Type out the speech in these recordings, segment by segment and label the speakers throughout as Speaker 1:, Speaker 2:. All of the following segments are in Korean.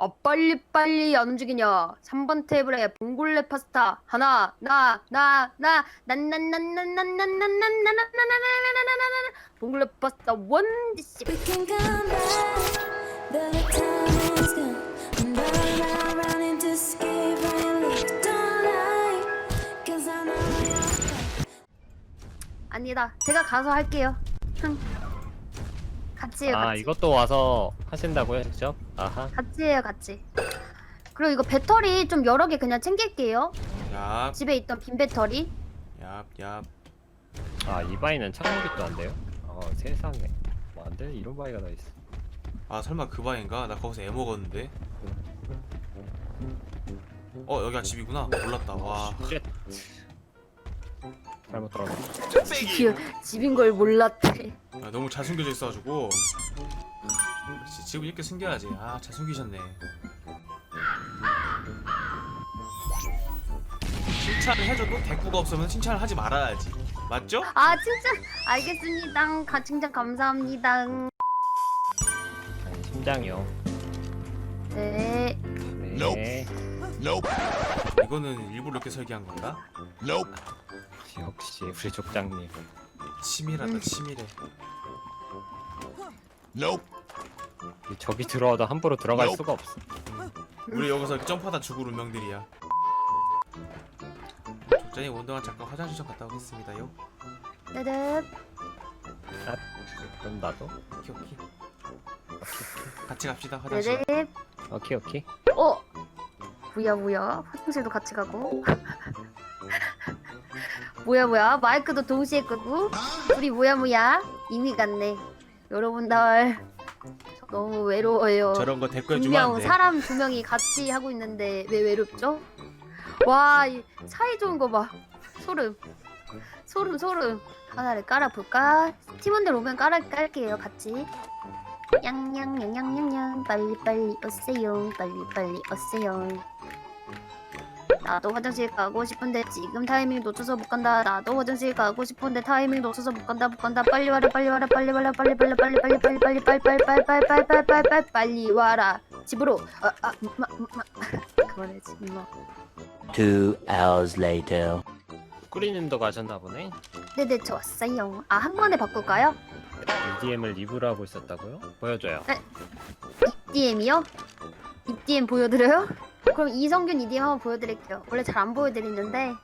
Speaker 1: 아 빨리 빨리 안 움직이냐 3번 테이블에 봉골레 파스타 하나 나 나나 봉골레 파스타 원 디시
Speaker 2: back, but the time is gone. I'm running around, running to escape, running left, don't lie. 'Cause I know you're
Speaker 1: 아니다 제가 가서 할게요 흥. 같이 해요
Speaker 3: 아
Speaker 1: 같이
Speaker 3: 이것도 와서 하신다고요 직접? 아하
Speaker 1: 같이 해요 같이 그리고 이거 배터리 좀 여러 개 그냥 챙길게요
Speaker 4: 얍,
Speaker 1: 집에 있던 빈 배터리
Speaker 4: 얍, 얍.
Speaker 3: 아 이 바위는 창고깃도 안 돼요? 어 세상에 뭐 안 돼? 이런 바위가 다 있어
Speaker 4: 아 설마 그 바인가? 나 거기서 애 먹었는데. 어 여기가 집이구나. 몰랐다. 와.
Speaker 3: 쉣 잘못 들어갔네
Speaker 1: 집이, 집인 걸 몰랐대.
Speaker 4: 아, 너무 잘 숨겨져 있어가지고. 그렇지, 집을 이렇게 숨겨야지. 아 잘 숨기셨네. 칭찬을 해줘도 대꾸가 없으면 칭찬을 하지 말아야지. 맞죠?
Speaker 1: 아 진짜 알겠습니다. 가 칭찬 감사합니다.
Speaker 3: 아니 심장이요.
Speaker 1: 네.
Speaker 3: 네.
Speaker 4: 이거는 일부러 이렇게 설계한 건가?
Speaker 3: 역시 우리 족장님
Speaker 4: 치밀하다
Speaker 1: 음.
Speaker 4: 치밀해.
Speaker 3: 이 적이 들어와도 함부로 들어갈 수가 없어
Speaker 4: 우리 여기서 점프하다 죽을 운명들이야. 족장님 운동화 잠깐 화장실 좀 갔다 오겠습니다요.
Speaker 1: 네네
Speaker 3: 그럼 나도
Speaker 4: 오케이 오케이. 같이 갑시다 화장실.
Speaker 1: 네네
Speaker 3: 오케이 오케이
Speaker 1: 어 뭐야 뭐야 화장실도 같이 가고 뭐야 뭐야 마이크도 동시에 끄고 둘이 뭐야 뭐야 이미 갔네 여러분들 저 너무 외로워요
Speaker 4: 저런 거 댓글 주면
Speaker 1: 분명
Speaker 4: 안 돼.
Speaker 1: 사람 두 명이 같이 하고 있는데 왜 외롭죠? 와, 이 사이 좋은 거 봐. 소름. 소름, 소름. 하나를 깔아볼까? 팀원들 오면 깔아, 깔게요, 같이. 양양양양양양 빨리 빨리 오세요 빨리 빨리 오세요 나도 화장실 가고 싶은데 지금 타이밍 놓쳐서 못 간다 나도 화장실 가고 싶은데 타이밍 놓쳐서 못 간다 못 간다 빨리 와라 빨리 와라 빨리 와라 빨리 빨리 빨리 빨리 빨리 빨리 빨리 빨리 빨리 빨리 빨리 빨리 빨리 빨리 빨리 와라 집으로 아아 그만해지 임마
Speaker 5: Two hours later.
Speaker 3: 꾸리님도 가셨나 보네
Speaker 1: 네네 저 왔어요 아 한 번에 바꿀까요?
Speaker 3: EDM을 리뷰를 하고 있었다고요? 보여줘요
Speaker 1: EDM이요? EDM 보여드려요? 그럼 이성균 EDM 한번 보여드릴게요. 원래 잘 안 보여드리는데.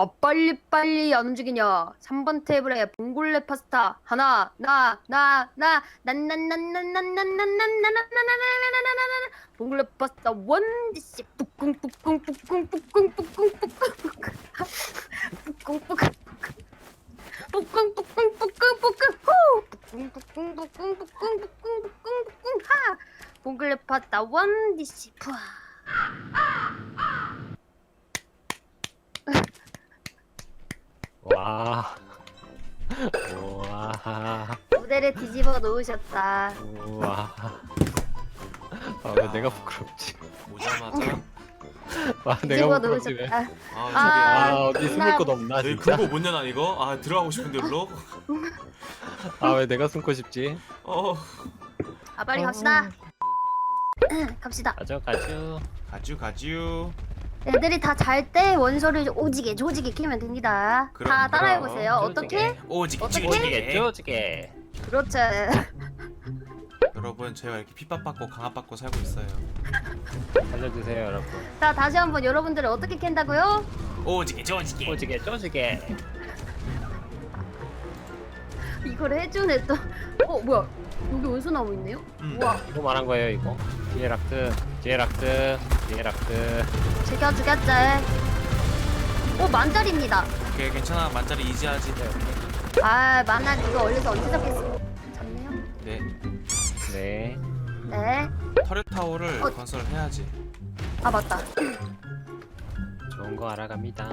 Speaker 1: 아 빨리 빨리 안 움직이냐 3번 테이블에 봉골레 파스타 하나 나 나 나 난난난난난난난난난난난난난난 봉골레 파스타 원 디시 뿌꿍 뿌꿍 뿌꿍 뿌꿍 뿌꿍 뿌꿍 뿌꿍 뿌꿍 뿌꿍 뿌꿍뿌꿍뿌꿍뿌꿍 후 뿌꿍뿌꿍뿌꿍뿌꿍뿌꿍뿌꿍뿌꿍 하 봉글레 파스타 원 디시 푸아
Speaker 3: 와. 우와.
Speaker 1: 무대를 뒤집어 놓으셨다.
Speaker 3: 우와. 아 왜 내가 부끄럽지?
Speaker 4: 오자마자?
Speaker 3: 아 내가
Speaker 1: 뒤집어
Speaker 3: 부끄럽지 왜?
Speaker 1: 놓으셨다.
Speaker 3: 아아
Speaker 1: 아,
Speaker 3: 어디 숨을 곳 없나 진짜?
Speaker 4: 금고 못 여나 이거? 아 들어가고 싶은데 일로?
Speaker 3: 아 왜 내가 숨고 싶지?
Speaker 4: 어.
Speaker 1: 아 빨리 갑시다 갑시다.
Speaker 3: 가죠 가죠.
Speaker 4: 가쭈 가쭈
Speaker 1: 애들이 다 잘 때 원소를 오지게 조지게 키면 됩니다.
Speaker 4: 그럼,
Speaker 1: 다
Speaker 4: 그럼.
Speaker 1: 따라해 보세요. 어떻게?
Speaker 4: 네. 오지게
Speaker 1: 어떻게?
Speaker 3: 오지게 쪼지게.
Speaker 1: 그렇죠.
Speaker 4: 여러분 저희가 이렇게 핍박받고 강압받고 살고 있어요.
Speaker 3: 알려주세요 여러분.
Speaker 1: 자 다시 한번 여러분들을 어떻게 캔다고요?
Speaker 4: 오지게
Speaker 3: 오지게 쪼지게
Speaker 1: 이걸 해주네 또. 어 뭐야. 여기 원소 나무 있네요?
Speaker 4: 음.
Speaker 1: 우와.
Speaker 3: 이거 말한 거예요 이거. 뒤에 락트 뒤에 락트 뒤에 락트.
Speaker 1: 죽여 죽였지. 오 만짜리입니다.
Speaker 4: 오케이 괜찮아. 만짜리 이지하지.
Speaker 1: 아 만화 이거 얼려서 언제 잡겠어 잡네요.
Speaker 4: 네.
Speaker 3: 네.
Speaker 1: 네아
Speaker 4: 터렛 타워를
Speaker 1: 어.
Speaker 4: 건설해야지.
Speaker 1: 맞다.
Speaker 3: 좋은 거 알아갑니다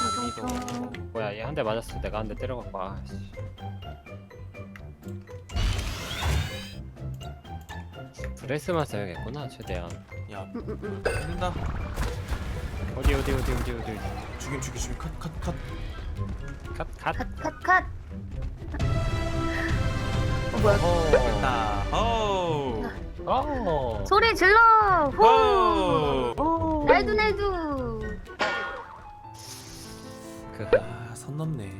Speaker 4: 알아갑니다
Speaker 3: 뭐야 얘 한 대 맞았어. 내가 한 대 때려갖고 아씨. 브레스만 써야겠구나 최대한.
Speaker 4: 야
Speaker 1: 음, 음, 음.
Speaker 4: 된다.
Speaker 3: 어디 어디 어디 어디 어디
Speaker 4: 죽임 죽임 죽임. 컷컷컷.
Speaker 3: 컷컷.
Speaker 1: 컷컷컷. 어 뭐야?
Speaker 3: 어
Speaker 4: 됐다.
Speaker 3: 어.
Speaker 1: 소리 질러! 후
Speaker 4: 오.
Speaker 1: 날도 날도
Speaker 4: 선 넘네.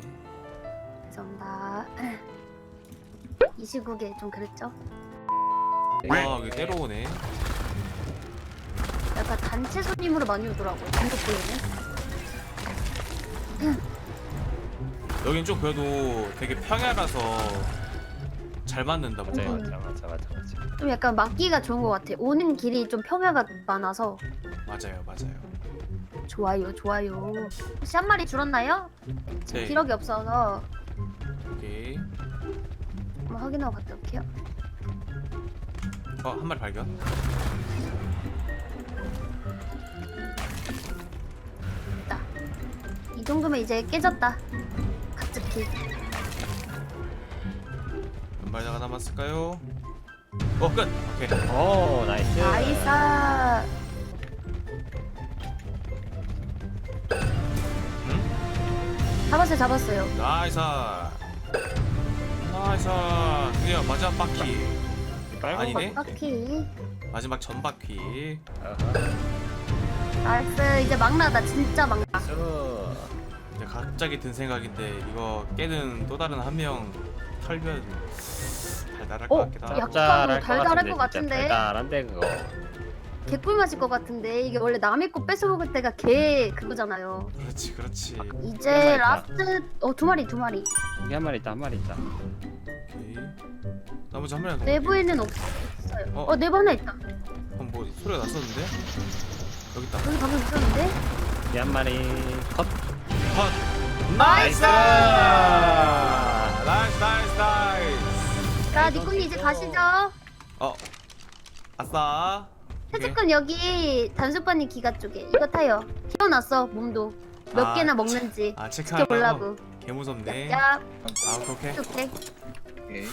Speaker 1: 죄송합니다 이 시국에 좀 그랬죠?
Speaker 4: 와, 여기 때려오네.
Speaker 1: 약간 단체 손님으로 많이 오더라고요 단독 보이는
Speaker 4: 여긴 좀 그래도 되게 평야라서 잘 맞는다.
Speaker 3: 맞아 맞아 맞아 맞아 맞아.
Speaker 1: 좀 약간 막기가 좋은 것 같아 오는 길이 좀 평야가 많아서
Speaker 4: 맞아요, 맞아요.
Speaker 1: 좋아요 좋아요 혹시 한 마리 줄었나요?
Speaker 4: 네.
Speaker 1: 기록이 없어서
Speaker 4: 오케이.
Speaker 1: 한번 확인하고 갔다 올게요
Speaker 4: 어, 한 마리 발견.
Speaker 1: 됐다 이 정도면 이제 깨졌다 갑자기
Speaker 4: 몇 마리가 남았을까요? 어, 끝. 오케이.
Speaker 3: 오 나이스.
Speaker 1: 나이사 잡았어요 잡았어요
Speaker 4: 나이스. 나이스. 드디어 마지막 바퀴.
Speaker 3: 빨간
Speaker 4: 아니네.
Speaker 1: 바퀴
Speaker 4: 마지막 전 바퀴.
Speaker 3: 거.
Speaker 1: 나이스 이제 막 나다 진짜 막나
Speaker 3: 수.
Speaker 4: 이제 갑자기 든 생각인데 이거 깨는 또 다른 한 명 털면 달달할 것
Speaker 1: 어?
Speaker 4: 같기도 하고.
Speaker 1: 약-
Speaker 3: 짭짤할
Speaker 1: 달달할 것. 같은데.
Speaker 3: 달달한데 그거.
Speaker 1: 개꿀 맛일 것 같은데 이게 원래 남의 거 뺏어 먹을 때가 개 그거잖아요
Speaker 4: 그렇지, 그렇지.
Speaker 1: 이제
Speaker 3: 마리 있다.
Speaker 1: 라스트 어 두 마리 두 마리
Speaker 3: 여기 한 마리 있다 한 마리 있다.
Speaker 4: 오케이. 나머지 한 마리 더.
Speaker 1: 내부에는 없, 없어요
Speaker 4: 어?
Speaker 1: 어 내부 하나 있다
Speaker 4: 어, 뭐 소리가 났었는데? 여기 있다.
Speaker 1: 여기 방금 있었는데
Speaker 3: 여기 한 마리 컷.
Speaker 4: 컷. 나이스! 나이스, 나이스, 나이스.
Speaker 1: 자 니꾼이 이제 가시죠
Speaker 4: 어. 아싸. 오케이.
Speaker 1: 태즈꾼 여기 단수반이 기가 쪽에 이거 타요 키워놨어 몸도 몇
Speaker 4: 아,
Speaker 1: 개나 먹는지
Speaker 4: 아, 체크하려고.
Speaker 1: 지켜보려고
Speaker 4: 개 무섭네.
Speaker 1: 야
Speaker 4: 아, 오케이, 오케이.
Speaker 1: 오케이.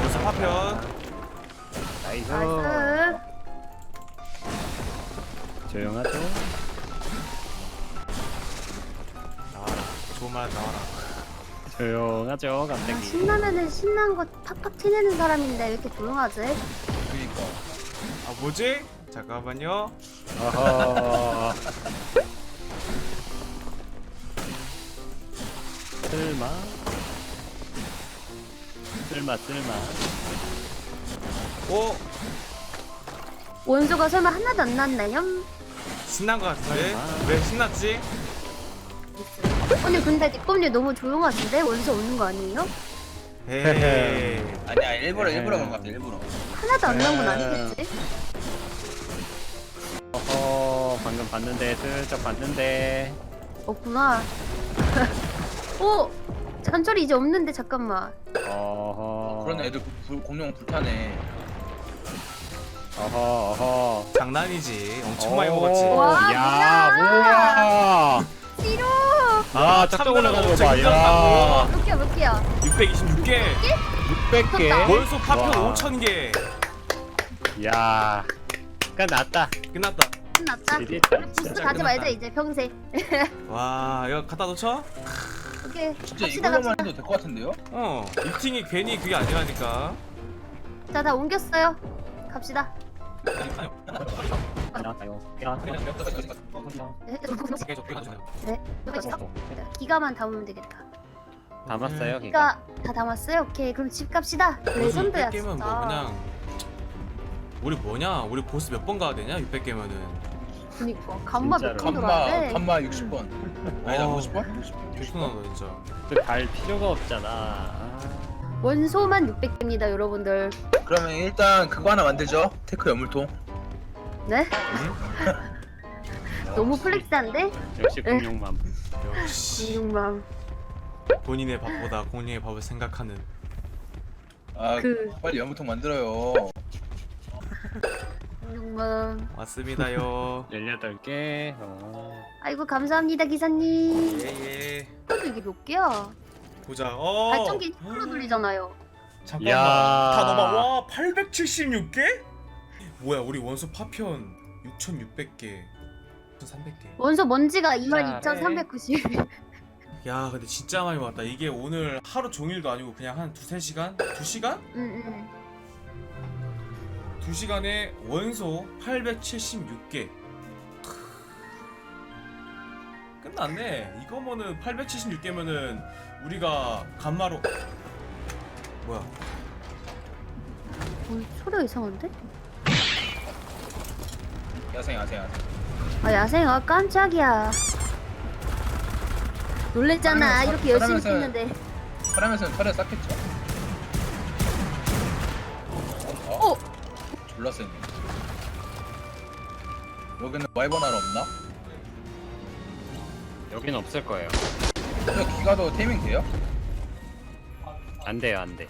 Speaker 4: 벌써 파편.
Speaker 3: 나이스.
Speaker 1: 나이스
Speaker 3: 조용하죠.
Speaker 4: 나와라. 좋은 말 나와라.
Speaker 3: 조용하죠
Speaker 1: 아,
Speaker 3: 갑자기.
Speaker 1: 신나면은 신난 거 팍팍 티내는 사람인데 왜 이렇게 조용하지?
Speaker 6: 그니까.
Speaker 4: 아, 뭐지? 잠깐만요.
Speaker 3: 어허. 쓸마. 쓸마 쓸마.
Speaker 4: 오!
Speaker 1: 원소가 설마 하나도 안 났나요?
Speaker 4: 신난 것 같은데?
Speaker 3: 설마.
Speaker 4: 왜 신났지?
Speaker 1: 오늘 근데 니꺼님 너무 조용하신데 원소 오는 거 아니에요?
Speaker 4: 에이.
Speaker 6: 아니야 일부러 일부러 그런 것 같아 일부러.
Speaker 1: 하나도 안난건
Speaker 3: 네.
Speaker 1: 아니겠지?
Speaker 3: 어허 방금 봤는데 슬쩍 봤는데.
Speaker 1: 없구나 오! 잔철이 이제 없는데 잠깐만
Speaker 3: 어허.
Speaker 6: 그런 애들 그 불- 공룡 불타네.
Speaker 3: 어허 어허.
Speaker 4: 장난이지. 엄청 많이
Speaker 3: 오,
Speaker 4: 먹었지.
Speaker 1: 와,
Speaker 3: 야.
Speaker 1: 뭐야. 싫어!
Speaker 3: 아 짝짝 올라가는 거 봐. 야.
Speaker 1: 몇 개야 몇 개야
Speaker 4: 626개.
Speaker 3: 600개.
Speaker 4: 월소 파편
Speaker 3: 와.
Speaker 4: 5000개.
Speaker 3: 야. 끝났다.
Speaker 4: 끝났다.
Speaker 1: 끝났다
Speaker 3: 지렸다.
Speaker 1: 부스
Speaker 4: 진짜
Speaker 1: 가지 말자
Speaker 4: 끝났다.
Speaker 1: 이제 평생
Speaker 4: 와, 이거 갖다 놓쳐?
Speaker 1: 오케이
Speaker 6: 진짜
Speaker 1: 갑시다
Speaker 6: 이걸로만
Speaker 1: 갑시다
Speaker 6: 해도 될 것 같은데요?
Speaker 4: 어. 미팅이 괜히 그게 아니라니까.
Speaker 1: 자다 옮겼어요 갑시다
Speaker 3: 나가요. 야.
Speaker 1: 네,
Speaker 4: 네.
Speaker 1: 기가만 담으면 되겠다
Speaker 3: 담았어요, 기가.
Speaker 1: 기가 다 담았어요? 오케이 그럼 집 갑시다 레전드야
Speaker 4: 600개면
Speaker 1: 진짜
Speaker 4: 뭐 그냥 우리 뭐냐? 우리 보스 몇 번 가야 되냐? 600개면은.
Speaker 1: 그니까 간마
Speaker 3: 진짜로.
Speaker 1: 몇번
Speaker 6: 칸마
Speaker 1: 들어야 돼
Speaker 6: 칸마 60번. 아니다
Speaker 4: 어.
Speaker 6: 50번? 50번.
Speaker 4: 개순하다 진짜.
Speaker 3: 갈 필요가 없잖아. 아.
Speaker 1: 원소만 600개입니다 여러분들
Speaker 6: 그러면 일단 그거 하나 만들죠. 테크 연물통.
Speaker 1: 네? 너무 플렉스한데?
Speaker 3: 역시 공룡맘.
Speaker 4: 역시
Speaker 1: 이놈만
Speaker 4: 본인의 밥보다 공룡의 밥을 생각하는.
Speaker 6: 아
Speaker 1: 그-
Speaker 6: 빨리 연물통 만들어요.
Speaker 1: 이놈만
Speaker 4: 왔습니다요.
Speaker 3: 18개. 어.
Speaker 1: 아이고 감사합니다 기사님
Speaker 4: 예예.
Speaker 1: 그래도 이게 몇 개야?
Speaker 4: 보자. 어.
Speaker 1: 발전기 풀로 돌리잖아요
Speaker 4: 잠깐만.
Speaker 3: 야.
Speaker 4: 다 넘어. 와, 876개? 뭐야, 우리 원소 파편 6,600개. 1,300개.
Speaker 1: 원소 먼지가
Speaker 3: 자,
Speaker 1: 22,390
Speaker 4: 야 근데 진짜 많이 왔다 이게 오늘 하루 종일도 아니고 그냥 한 두세 시간? 두 시간?
Speaker 1: 응 응.
Speaker 4: 두 시간에 원소 876개 끝났네 이거면은 876개면은 우리가 간마로 뭐야
Speaker 1: 어, 소리가 이상한데?
Speaker 6: 야생 야생 야생.
Speaker 1: 아 야생 아 깜짝이야. 놀랬잖아.
Speaker 6: 사람은
Speaker 1: 이렇게 열심히
Speaker 6: 사람은
Speaker 1: 뛰는데.
Speaker 6: 사람에서는 털에 쌓겠죠. 어?
Speaker 1: 어?
Speaker 6: 졸라 세네. 여기는 와이번 하러 없나?
Speaker 3: 여긴 없을 거예요.
Speaker 6: 저 기가도 테이밍 돼요?
Speaker 3: 안 돼요, 안 돼.